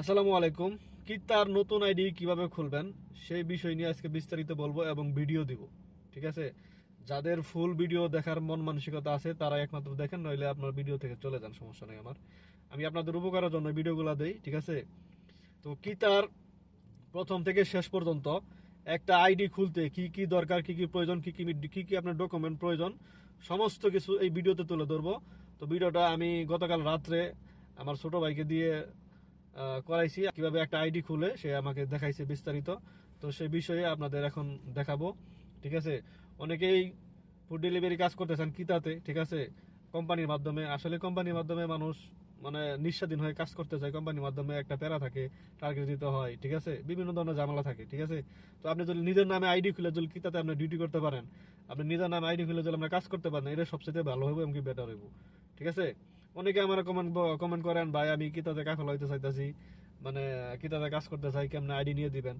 আসসালামু আলাইকুম। কি তার নতুন আইডি কীভাবে খুলবেন, সেই বিষয় নিয়ে আজকে বিস্তারিত বলব এবং ভিডিও দিব, ঠিক আছে? যাদের ফুল ভিডিও দেখার মন মানসিকতা আছে, তারা একমাত্র দেখেন, নইলে আপনার ভিডিও থেকে চলে যান, সমস্যা নেই আমার। আমি আপনাদের উপকারের জন্য ভিডিওগুলো দেই, ঠিক আছে? তো কি তার প্রথম থেকে শেষ পর্যন্ত একটা আইডি খুলতে কি কি দরকার, কি কি প্রয়োজন, কি কি কি কি আপনার ডকুমেন্ট প্রয়োজন, সমস্ত কিছু এই ভিডিওতে তুলে ধরবো। তো ভিডিওটা আমি গতকাল রাত্রে আমার ছোট ভাইকে দিয়ে করাইছি। কীভাবে একটা আইডি খুলে, সে আমাকে দেখাইছে বিস্তারিত। তো সে বিষয়ে আপনাদের এখন দেখাবো, ঠিক আছে? অনেকেই ফুড ডেলিভারি কাজ করতেছেন কিতাতে, ঠিক আছে? কোম্পানির মাধ্যমে। আসলে কোম্পানির মাধ্যমে মানুষ মানে নিঃস্বাধীন হয়ে কাজ করতে চায়। কোম্পানির মাধ্যমে একটা প্যারা থাকে টার্গেট দিতে হয়, ঠিক আছে? বিভিন্ন ধরনের ঝামেলা থাকে, ঠিক আছে? তো আপনি যদি নিজের নামে আইডি খুলে যদি কিতাতে আপনি ডিউটি করতে পারেন, আপনি নিজের নামে আইডি খুলে যদি আমরা কাজ করতে পারেন, এটা সবচেয়ে ভালো হবে এমনকি বেটার হইব, ঠিক আছে? অনেকে আমার কমেন্ট কমেন্ট করেন, ভাই, আমি কিতাতে কাফেলা হইতে চাইতেছি। মানে কিতাতে কাজ করতে চাই, কেমন আইডি নিয়ে দিবেন?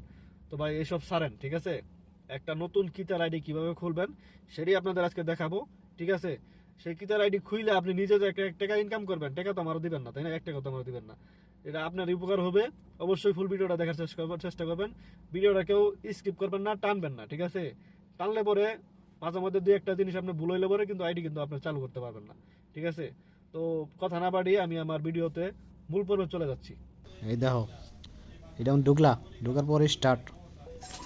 তো ভাই, এসব সারেন ঠিক আছে? একটা নতুন কিতার আইডি কীভাবে খুলবেন, সেটাই আপনাদের আজকে দেখাবো, ঠিক আছে? সেই কিতার আইডি খুইলে আপনি নিজে যে টাকা ইনকাম করবেন, টাকা তো আমারও দিবেন না, তাই না? এক টাকা তো আমারও দিবেন না। এটা আপনার উপকার হবে। অবশ্যই ফুল ভিডিওটা দেখার চেষ্টা করবেন চেষ্টা করবেন। ভিডিওটা কেউ স্কিপ করবেন না, টানবেন না, ঠিক আছে? টানলে পরে মাঝে মধ্যে দুই একটা জিনিস আপনি ভুল হইলে পরে কিন্তু আইডি কিন্তু আপনি চালু করতে পারবেন না, ঠিক আছে? তো কথা না বাড়িয়ে আমি আমার ভিডিওতে মূল পর্বে চলে যাচ্ছি। এই দেখো, এটা ঢুকলা ঢুকার পরে স্টার্ট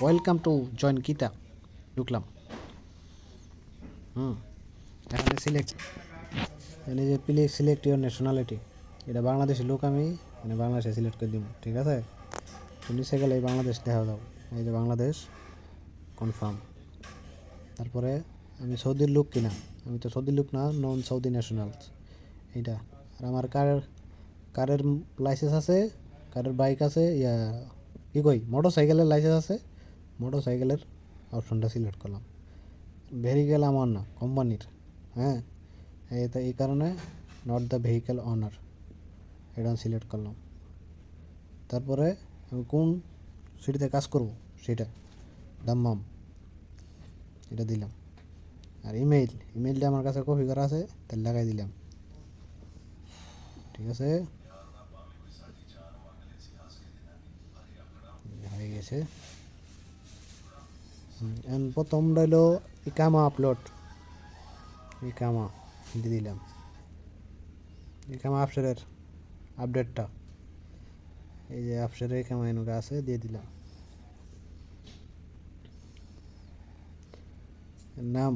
ওয়েলকাম টু জয়েন কিতা ঢুকলাম হুম, এখানে সিলেক্ট এখানে যে প্লে সিলেক্ট ইউর ন্যাশনালিটি এটা বাংলাদেশের লোক আমি মানে বাংলাদেশে সিলেক্ট করে দিব, ঠিক আছে? নিচে গেলে এই বাংলাদেশ দেখা দাও। এই যে বাংলাদেশ কনফার্ম তারপরে আমি সৌদির লোক কিনা? আমি তো সৌদির লোক না নন সৌদি ন্যাশনালস এইটা। আর আমার কারের কারের লাইসেন্স আছে, কারের বাইক আছে, ইয়া, কি কই মোটর সাইকেলের লাইসেন্স আছে মোটর সাইকেলের অপশনটা সিলেক্ট করলাম। ভেহিকেল আমার না কোম্পানির হ্যাঁ? তো, এই কারণে নট দ্য ভেহিকেল অনার এটা সিলেক্ট করলাম। তারপরে আমি কোন সিটিতে কাজ করব, সেটা, দাম্মাম, এটা দিলাম। আর ইমেইল ইমেইলটা আমার কাছে কপি করা আছে, তাহলে লাগাই দিলাম। ঠিক আছে হয়ে গেছে প্রথম রইল ইকামা আপলোড ইকামা দিয়ে দিলাম ইকামা আপসেরের আপডেটটা এই যে আপসেরের ইকামা এনুকা আছে, দিয়ে দিলাম। নাম।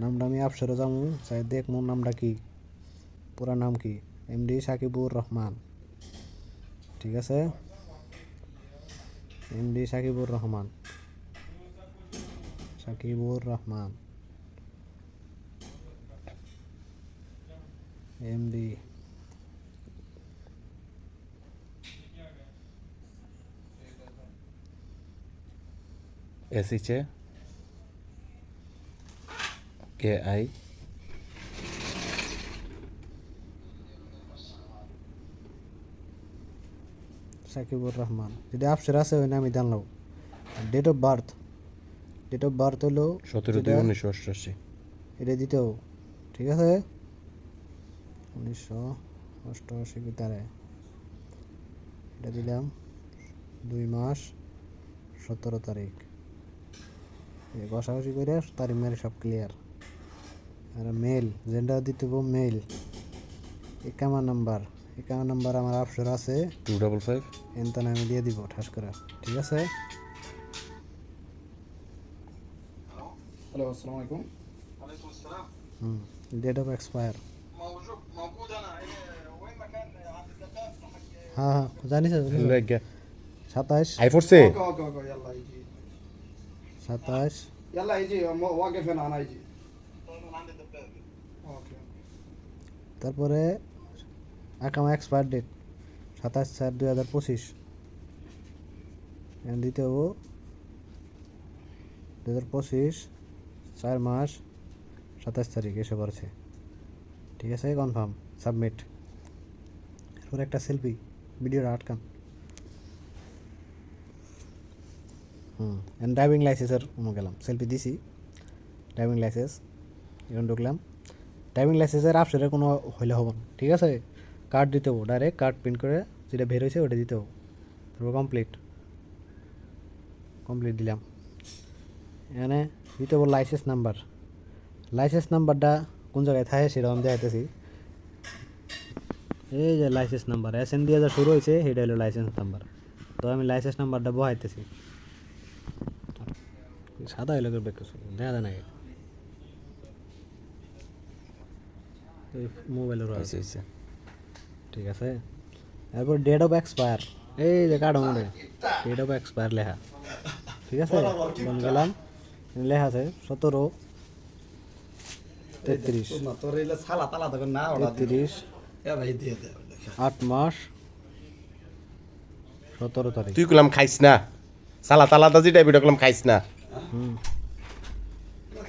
নামটা আমি আপসেরে যাব, চাই দেখ মোর নামটা কি। পুরা নাম কি এমডি সাকিবুর রহমান ঠিক আছে MD Sakibur Rahman Sakibur Rahman MD S H A K I. Sakibur Rahman. যদি আপসের আছে ওই নামই জানলাম date of birth date of birth হলো সতেরো দুই উনিশশো অষ্টআশি। এটা দিতেও। ঠিক আছে? উনিশশো অষ্টআশি কি তারে? এটা দিলাম দুই মাস সতেরো তারিখ। ঘষাঘষি করে তারিখ মেরে সব ক্লিয়ার আর মেল জেন্ডার দিতে মেল একামা নাম্বার একামা নাম্বার আমার অপশন আছে টু ডাবল ফাইভ এনতানে আমি দিয়ে দিব ঠাস করে ঠিক আছে الو السلام عليكم عليكم السلام হুম ডেট অফ এক্সপায়ার موجود موجود انا إيه، وين مكان عند الدقائق حق হ্যাঁ হ্যাঁ জানিস সাতাশ আই ফোরছে اوكي اوكي اوكي يلا يجي সাতাশ يلا يجي مو- واقف هنا انا يجي من عند الدقائق اوكي তারপরে আকামা এক্সপায়ার ডেট সাতাশ চার দুই হাজার পঁচিশ। দিতে হব দু হাজার পঁচিশ, চার মাস, সাতাশ তারিখ এসে পড়েছে। ঠিক আছে কনফার্ম সাবমিট এরপর একটা সেলফি ভিডিওটা আটকান। হুম ড্রাইভিং লাইসেন্সের গেলাম। সেলফি দিছি ড্রাইভিং লাইসেন্স এখন ঢুকলাম। ড্রাইভিং লাইসেন্সের আপসেটের কোনো হইলে হব ঠিক আছে? কার্ড দিতে হব ডাইরেক্ট কার্ড প্রিন্ট করে যেটা বের হয়েছে ওটা দিতে হবে। তারপর কমপ্লিট কমপ্লিট দিলাম। এখানে দিতে হবে লাইসেন্স নাম্বার লাইসেন্স নাম্বারটা কোন জায়গায় থাকে সেটা আমি দেখাইতেছি। এই যে লাইসেন্স নাম্বার এস এন দিয়ে যা শুরু হয়েছে, সেটা হলো লাইসেন্স নাম্বার তো আমি লাইসেন্স নাম্বারটা বহাইতেছি। সাদা হইলে করবে কিছু দেখা যায় নাকি? মোবাইলের আচ্ছা আচ্ছা। ঠিক আছে। এরপর ডেট অফ এক্সপায়ার এই যে কার্ড মনে ডেট অফ এক্সপায়ার লেখা। ঠিক আছে? বন গেলাম। লেখা আছে সতেরো তেত্রিশ। তালা তেত্রিশ। এ ভাই দিয়ে দে আট মাস। সতেরো তারিখ। তুই কলাম খাইস না। সালা তালাটা যেটা বিটা কলাম খাইস না।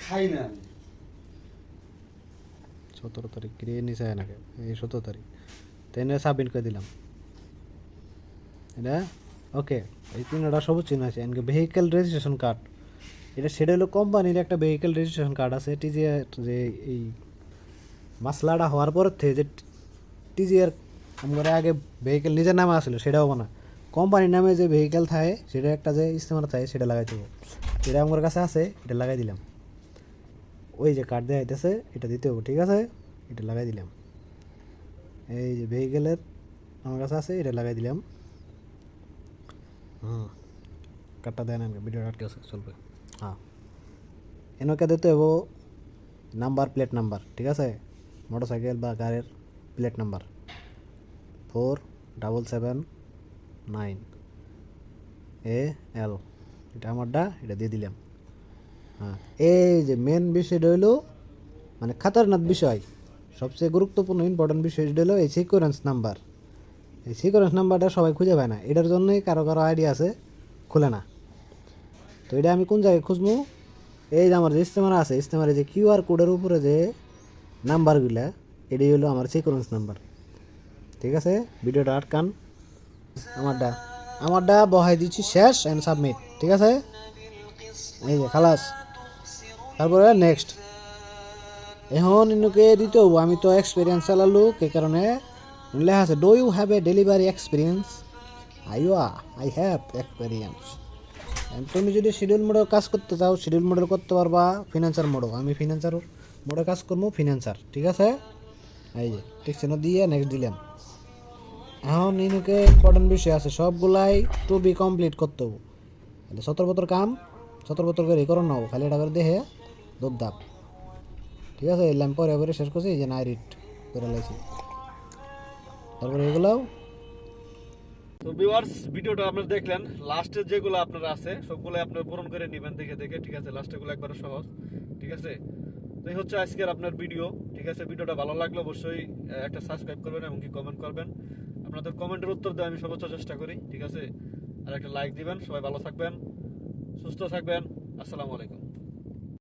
খাই না। সতেরো তারিখ কিনে নিচে নাকি এই সতেরো তারিখ। তেনে সাবমিট করে দিলাম। এটা ওকে এই তিনটা সবুজ চিহ্ন আছে, এনকে ভেহিক্যাল রেজিস্ট্রেশন কার্ড এটা সেটা হলো কোম্পানির একটা ভেহিক্যাল রেজিস্ট্রেশন কার্ড আছে টিজিআর যে এই মাসলাটা হওয়ার পর থেকে যে টিজিআর আমার আগে ভেহিক্যাল নিজের নামে আসলো সেটাও না কোম্পানির নামে যে ভেহিক্যাল থাকে সেটা একটা যে ইস্তেমার থাকে, সেটা লাগাই দেবো। এটা আমার কাছে আছে, এটা লাগাই দিলাম। ওই যে কার্ড দেওয়া হইতেছে, এটা দিতে হবে ঠিক আছে? এটা লাগাই দিলাম। এই যে ভেহিকেলের আমার কাছে আছে এটা লাগাই দিলাম। হুম। কার্ডটা দেয় না ভিডিও আটকে আছে চলবে। হ্যাঁ। এনকে দিতে হব নাম্বার প্লেট নাম্বার ঠিক আছে? মোটর সাইকেল বা গাড়ির plate number. Four double seven nine. A L. এটা আমারটা এটা দিয়ে দিলাম। হ্যাঁ। এই যে মেন বিষয়টা হলো মানে খাতারনাথ বিষয়। সবচেয়ে গুরুত্বপূর্ণ ইম্পর্টেন্ট বিষয় যেটা হলো এই সিকোয়েন্স নাম্বার এই সিকোয়েন্স নাম্বারটা সবাই খুঁজে পায় না। এটার জন্যই কারও কারও আইডিয়া আছে, খুলে না। তো এটা আমি কোন জায়গায় খুঁজবো? এই যে আমার যে ইস্তেমার আছে ইস্তেমারে যে কিউআর কোডের উপরে যে নাম্বারগুলা এটাই হলো আমার সিকোয়েন্স নাম্বার ঠিক আছে? ভিডিওটা আটকান। আমারটা আমারটা বহাই দিচ্ছি, শেষ অ্যান্ড সাবমিট ঠিক আছে? এই যে, খালাস। তারপরে নেক্সট এখন ইনুকে দিতে হব আমি তো এক্সপিরিয়েন্স চালালো কে কারণে লেখা আছে do you have a delivery experience আইওয়া I have experience তুমি যদি শিডিউল মোডে কাজ করতে চাও শিডিউল মোডে করতে পারবা ফিনান্সার মোডও আমি ফিনান্সার মোডে কাজ করব ফিনান্সার ঠিক আছে? এই যে ঠিক আছে দিয়ে নেক্সট দিলাম। এখন ইনুকে ইম্পর্টেন্ট বিষয় আছে, সবগুলাই টু বি কমপ্লিট করতে হব। সতেরো কাম সতেরো বছর করে করো নাও, খালি এটা করে দোপ দাপ ঠিক আছে এলাম পরে পরে শেষ করছি যে নাই রিট করে লাইছি। তারপরে এগুলাও। তো ভিউয়ার্স ভিডিওটা আপনারা দেখলেন লাস্টের যেগুলো আপনারা আছে, সবগুলো আপনারা পূরণ করে নেবেন দেখে দেখে, ঠিক আছে লাস্টেগুলো একবারে সহজ, ঠিক আছে? তো এই হচ্ছে আজকের আপনার ভিডিও ঠিক আছে? ভিডিওটা ভালো লাগলে অবশ্যই একটা সাবস্ক্রাইব করবেন এবং কি কমেন্ট করবেন। আপনাদের কমেন্টের উত্তর দেওয়া আমি সর্বোচ্চ চেষ্টা করি, ঠিক আছে? আর একটা লাইক দিবেন, সবাই ভালো থাকবেন, সুস্থ থাকবেন, আসসালামু আলাইকুম।